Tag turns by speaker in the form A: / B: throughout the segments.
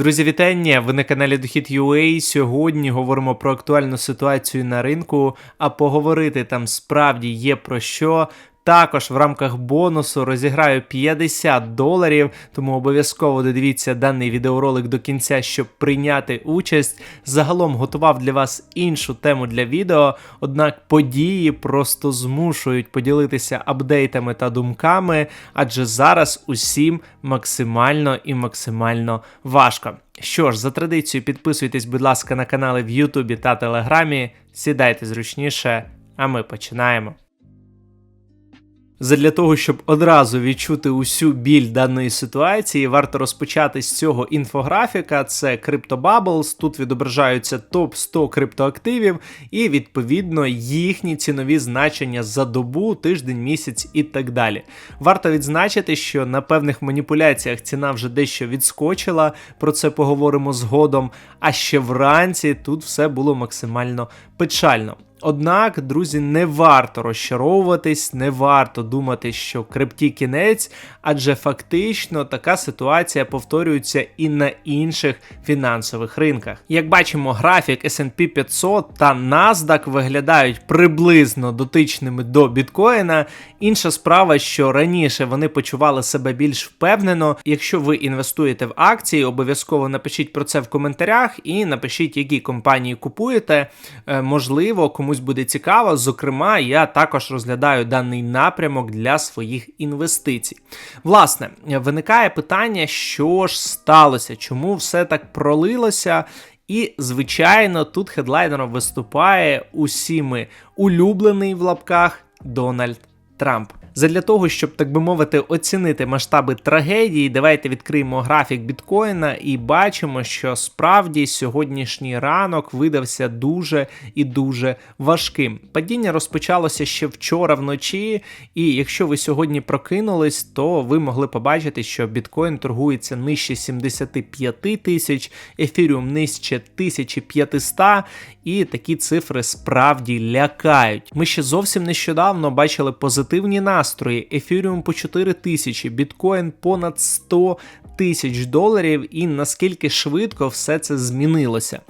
A: Друзі, вітання! Ви на каналі Дохід UA. Сьогодні говоримо про актуальну ситуацію на ринку, а поговорити там справді є про що. Також в рамках бонусу розіграю 50 доларів, тому обов'язково додивіться даний відеоролик до кінця, щоб прийняти участь. Загалом готував для вас іншу тему для відео, однак події просто змушують поділитися апдейтами та думками, адже зараз усім максимально і максимально важко. Що ж, за традицією, підписуйтесь, будь ласка, на канали в Ютубі та Телеграмі, сідайте зручніше, а ми починаємо. Задля того, щоб одразу відчути усю біль даної ситуації, варто розпочати з цього інфографіка. Це CryptoBubbles, Тут відображаються топ 100 криптоактивів і відповідно їхні цінові значення за добу, тиждень, місяць і так далі. Варто відзначити, що на певних маніпуляціях ціна вже дещо відскочила. Про це поговоримо згодом. А ще вранці тут все було максимально печально. Однак, друзі, не варто розчаровуватись, не варто думати, що крипті кінець, адже фактично така ситуація повторюється і на інших фінансових ринках. Як бачимо, графік SP 500 та NASDAQ виглядають приблизно дотичними до біткоїна. Інша справа, що раніше вони почували себе більш впевнено. Якщо ви інвестуєте в акції, обов'язково напишіть про це в коментарях і напишіть, які компанії купуєте. Е, можливо, кому комусь буде цікаво. Зокрема, я також розглядаю даний напрямок для своїх інвестицій. Власне, виникає питання, що ж сталося, чому все так пролилося. І, звичайно, тут хедлайнером виступає усіми улюблений в лапках Дональд Трамп. Задля того, щоб, так би мовити, оцінити масштаби трагедії, давайте відкриємо графік біткоїна і бачимо, що справді сьогоднішній ранок видався дуже і дуже важким. Падіння розпочалося ще вчора вночі, і якщо ви сьогодні прокинулись, то ви могли побачити, що біткоін торгується нижче 75 тисяч, ефіріум нижче 1500, і такі цифри справді лякають. Ми ще зовсім нещодавно бачили позитивні настрої. Ефіріум по 4 тисячі, біткоін понад 100 тисяч доларів, і наскільки швидко все це змінилося.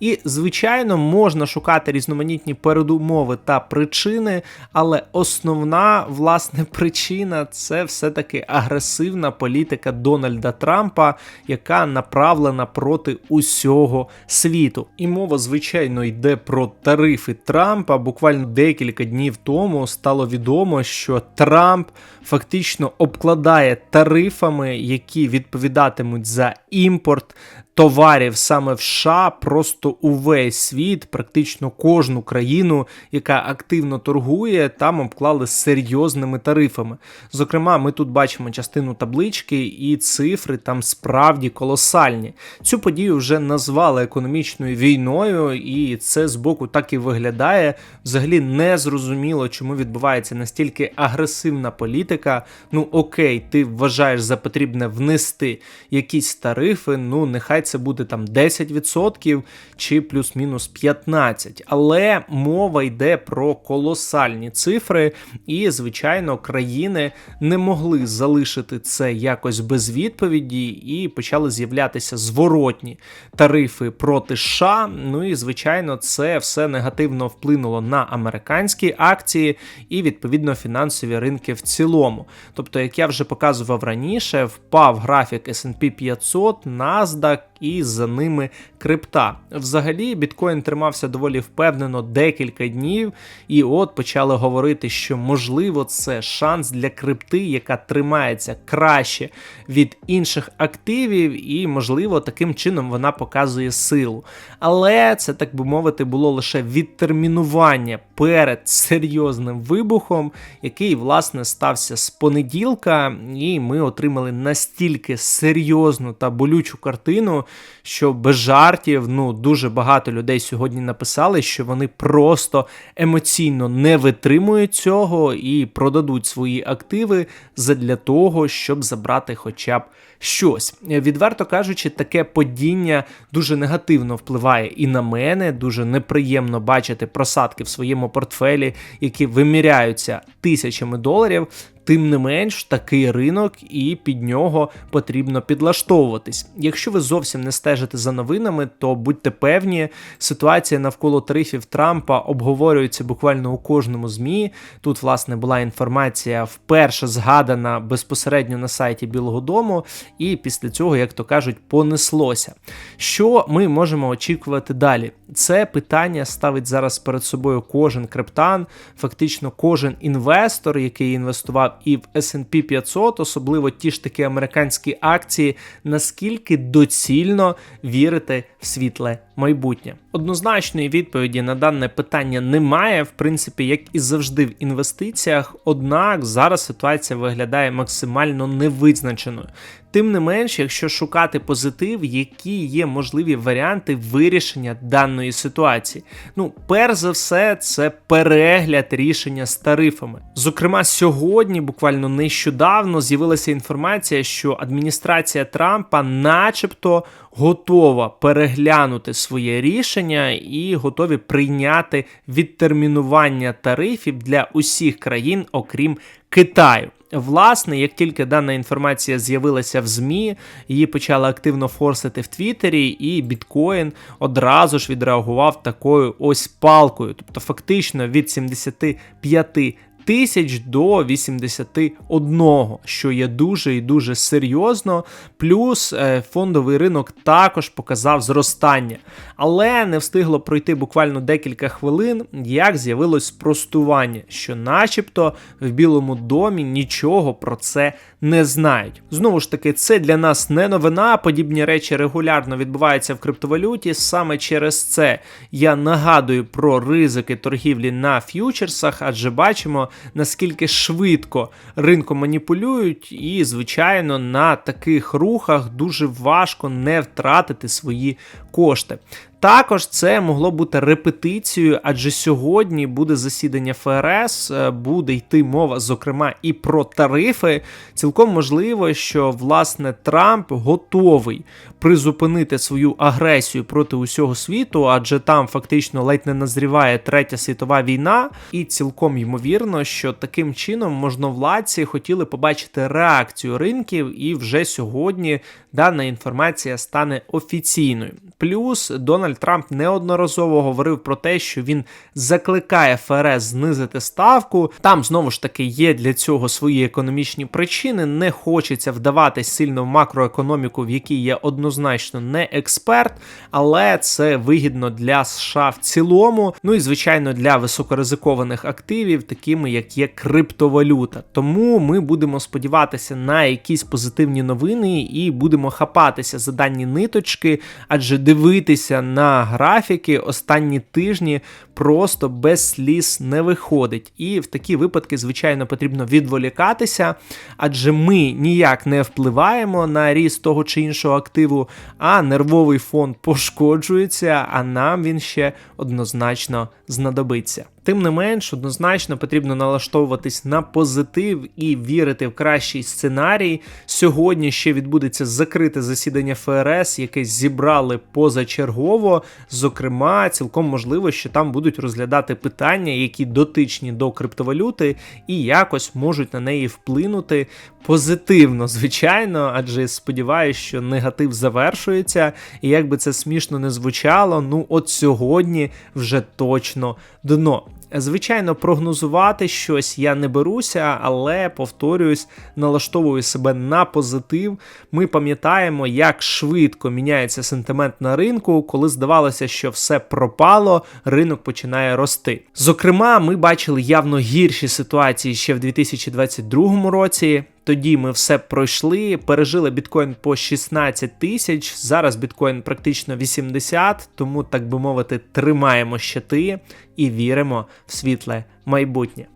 A: І, звичайно, можна шукати різноманітні передумови та причини, але основна власне причина це все-таки агресивна політика Дональда Трампа, яка направлена проти усього світу. І мова, звичайно, йде про тарифи Трампа. Буквально декілька днів тому стало відомо, що Трамп фактично обкладає тарифами, які відповідатимуть за імпорт товарів саме в США, просто увесь світ, практично кожну країну, яка активно торгує, там обклали серйозними тарифами. Зокрема, ми тут бачимо частину таблички, і цифри там справді колосальні. Цю подію вже назвали економічною війною, і це з боку так і виглядає. Взагалі не зрозуміло, чому відбувається настільки агресивна політика. Ну окей, ти вважаєш за потрібне внести якісь тарифи, ну нехай це буде там 10% чи плюс-мінус 15%. Але мова йде про колосальні цифри, і, звичайно, країни не могли залишити це якось без відповіді, і почали з'являтися зворотні тарифи проти США. Ну і, звичайно, це все негативно вплинуло на американські акції і, відповідно, фінансові ринки в цілому. Тобто, як я вже показував раніше, впав графік SP 500, NASDAQ і за ними крипта. Взагалі, біткоін тримався доволі впевнено декілька днів, і от почали говорити, що можливо це шанс для крипти, яка тримається краще від інших активів, і, можливо, таким чином вона показує силу. Але це, так би мовити, було лише відтермінування перед серйозним вибухом, який, власне, стався з понеділка, і ми отримали настільки серйозну та болючу картину, що без жартів ну дуже багато людей сьогодні написали, що вони просто емоційно не витримують цього і продадуть свої активи задля того, щоб забрати хоча б щось. Відверто кажучи, таке падіння дуже негативно впливає і на мене. Дуже неприємно бачити просадки в своєму портфелі, які виміряються тисячами доларів. Тим не менш, такий ринок, і під нього потрібно підлаштовуватись. Якщо ви зовсім не стежите за новинами, то будьте певні, ситуація навколо тарифів Трампа обговорюється буквально у кожному змі. Тут, власне, була інформація вперше згадана безпосередньо на сайті Білого Дому, і після цього, як то кажуть, понеслося. Що ми можемо очікувати далі? Це питання ставить зараз перед собою кожен криптан, фактично кожен інвестор, який інвестував і в S&P 500, особливо ті ж такі американські акції, наскільки доцільно вірити в світле майбутнє. Однозначної відповіді на дане питання немає, в принципі, як і завжди в інвестиціях. Однак зараз ситуація виглядає максимально невизначеною. Тим не менш, якщо шукати позитив, які є можливі варіанти вирішення даної ситуації. Ну, перш за все, це перегляд рішення з тарифами. Зокрема, сьогодні, буквально нещодавно, з'явилася інформація, що адміністрація Трампа, начебто, готова переглянути своє рішення і готові прийняти відтермінування тарифів для усіх країн, окрім Китаю. Власне, як тільки дана інформація з'явилася в ЗМІ, її почали активно форсити в Твіттері, і біткоін одразу ж відреагував такою ось палкою. Тобто, фактично від 75 тисяч до 81, що є дуже і дуже серйозно. Плюс е, фондовий ринок також показав зростання. Але не встигло пройти буквально декілька хвилин, як з'явилось спростування, що начебто в Білому домі нічого про це не знають. Знову ж таки, це для нас не новина. Подібні речі регулярно відбуваються в криптовалюті. Саме через це я нагадую про ризики торгівлі на ф'ючерсах, адже бачимо, наскільки швидко ринком маніпулюють, і, звичайно, на таких рухах дуже важко не втратити свої кошти. Також це могло бути репетицією, адже сьогодні буде засідання ФРС, е, буде йти мова, зокрема, і про тарифи. Цілком можливо, що власне Трамп готовий призупинити свою агресію проти усього світу, адже там фактично ледь не назріває третя світова війна, і цілком ймовірно, що таким чином можновладці хотіли побачити реакцію ринків, і вже сьогодні дана інформація стане офіційною. Плюс Дональд Трамп неодноразово говорив про те, що він закликає ФРС знизити ставку. Там знову ж таки є для цього свої економічні причини. Не хочеться вдаватись сильно в макроекономіку, в якій є однозначно не експерт, але це вигідно для США в цілому. Ну і звичайно для високоризикованих активів, такими як є криптовалюта. Тому ми будемо сподіватися на якісь позитивні новини і будемо хапатися за дані ниточки, адже дивитися на графіки останні тижні просто без сліз не виходить. І в такі випадки, звичайно, потрібно відволікатися, адже ми ніяк не впливаємо на ріст того чи іншого активу, а нервовий фон пошкоджується, а нам він ще однозначно знадобиться. Тим не менш, однозначно потрібно налаштовуватись на позитив і вірити в кращий сценарій. Сьогодні ще відбудеться закрите засідання ФРС, яке зібрали позачергово. Зокрема, цілком можливо, що там будуть розглядати питання, які дотичні до криптовалюти, і якось можуть на неї вплинути позитивно, звичайно, адже сподіваюся, що негатив завершується. І як би це смішно не звучало, ну от сьогодні вже точно дно. Звичайно, прогнозувати щось я не беруся, але повторююсь, налаштовую себе на позитив. Ми пам'ятаємо, як швидко міняється сентимент на ринку, коли здавалося, що все пропало, ринок починає рости. Зокрема, ми бачили явно гірші ситуації ще в 2022 році. Тоді ми все пройшли, пережили біткоін по 16 тисяч. Зараз біткоін практично 80, тому, так би мовити, тримаємо щити і віримо в світле майбутнє.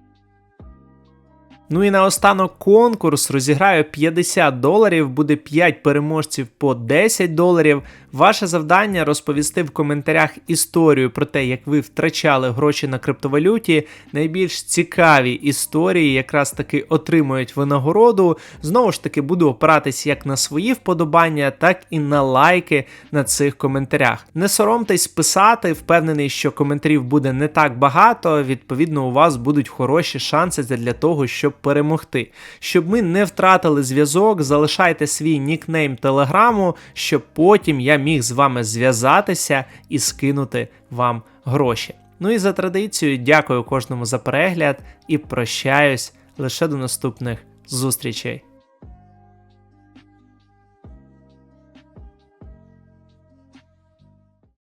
A: Ну і наостанок конкурс розіграю 50 доларів, буде 5 переможців по 10 доларів. Ваше завдання розповісти в коментарях історію про те, як ви втрачали гроші на криптовалюті. Найбільш цікаві історії якраз таки отримують винагороду. Знову ж таки, буду опиратись як на свої вподобання, так і на лайки на цих коментарях. Не соромтесь писати, впевнений, що коментарів буде не так багато. Відповідно, у вас будуть хороші шанси для того, щоб перемогти. Щоб ми не втратили зв'язок, залишайте свій нікнейм телеграму, щоб потім я міг з вами зв'язатися і скинути вам гроші. Ну і за традицією, дякую кожному за перегляд і прощаюсь лише до наступних зустрічей.